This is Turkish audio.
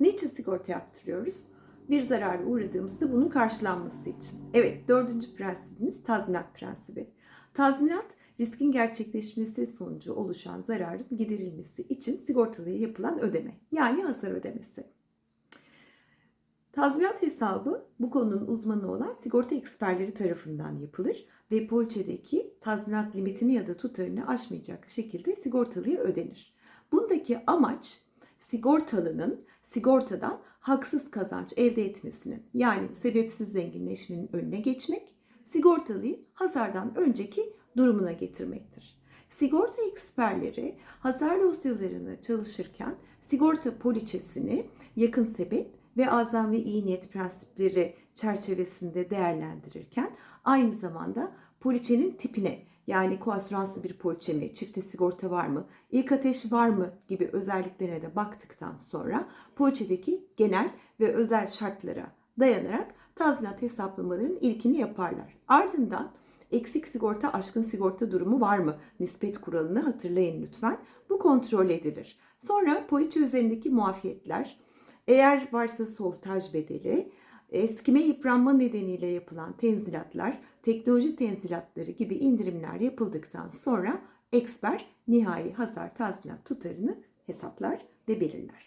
Ne için sigorta yaptırıyoruz? Bir zarara uğradığımızda bunun karşılanması için. Evet, dördüncü prensibimiz tazminat prensibi. Tazminat, riskin gerçekleşmesi sonucu oluşan zararın giderilmesi için sigortalıya yapılan ödeme. Yani hasar ödemesi. Tazminat hesabı bu konunun uzmanı olan sigorta eksperleri tarafından yapılır ve poliçedeki tazminat limitini ya da tutarını aşmayacak şekilde sigortalıya ödenir. Bundaki amaç sigortalının sigortadan haksız kazanç elde etmesinin yani sebepsiz zenginleşmenin önüne geçmek, sigortalıyı hasardan önceki durumuna getirmektir. Sigorta eksperleri hasar dosyalarını çalışırken sigorta poliçesini yakın sebep ve azam ve iyi niyet prensipleri çerçevesinde değerlendirirken aynı zamanda poliçenin tipine yani koasüranslı bir poliçe mi, çifte sigorta var mı, ilk ateş var mı gibi özelliklerine de baktıktan sonra poliçedeki genel ve özel şartlara dayanarak tazminat hesaplamalarının ilkini yaparlar. Ardından eksik sigorta, aşkın sigorta durumu var mı? Nispet kuralını hatırlayın lütfen. Bu kontrol edilir. Sonra poliçe üzerindeki muafiyetler, eğer varsa sortaj bedeli, eskime yıpranma nedeniyle yapılan tenzilatlar, teknoloji tenzilatları gibi indirimler yapıldıktan sonra eksper nihai hasar tazminat tutarını hesaplar ve belirler.